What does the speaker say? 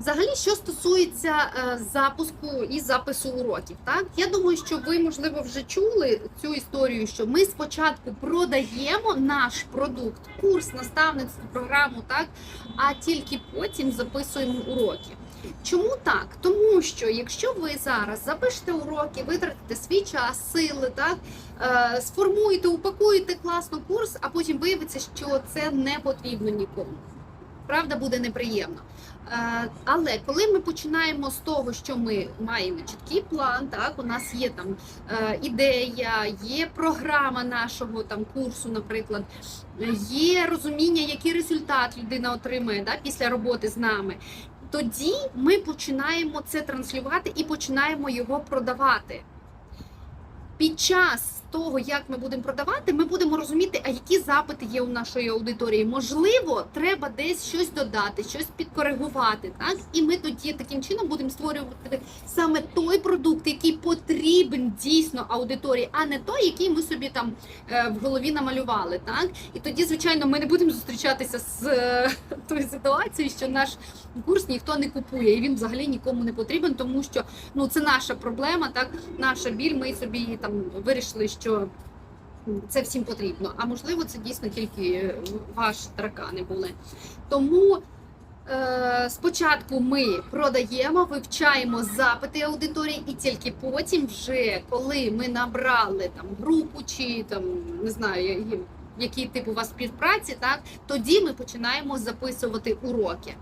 Взагалі, що стосується е, запуску і запису уроків, так я думаю, що ви можливо вже чули цю історію, що ми спочатку продаємо наш продукт, курс, наставництво, програму, так а тільки потім записуємо уроки. Чому так? Тому що якщо ви зараз запишете уроки, витратите свій час, сили, так е, сформуєте, упакуєте класно курс, а потім виявиться, що це не потрібно нікому. Правда, буде неприємно. Е, Але коли ми починаємо з того, що ми маємо чіткий план, так у нас є там е, ідея, є програма нашого там курсу, наприклад, є розуміння, який результат людина отримує да, після роботи з нами. Тоді ми починаємо це транслювати і починаємо його продавати. Під час того, як ми будемо продавати, ми будемо розуміти, а які запити є у нашої аудиторії. Можливо, треба десь щось додати, щось підкоригувати. Так і ми тоді таким чином будемо створювати саме той продукт, який потрібен дійсно аудиторії, а не той, який ми собі там е, в голові намалювали. Так і тоді, звичайно, ми не будемо зустрічатися з е, тою ситуацією, що наш курс ніхто не купує, і він взагалі нікому не потрібен, тому що ну це наша проблема, так наша біль. Ми собі там вирішили, що це всім потрібно. А можливо, це дійсно тільки ваші таракани були. Тому. е, Спочатку ми продаємо, вивчаємо запити аудиторії, і тільки потім, вже коли ми набрали там групу чи там не знаю, який тип у вас співпраці, так тоді ми починаємо записувати уроки.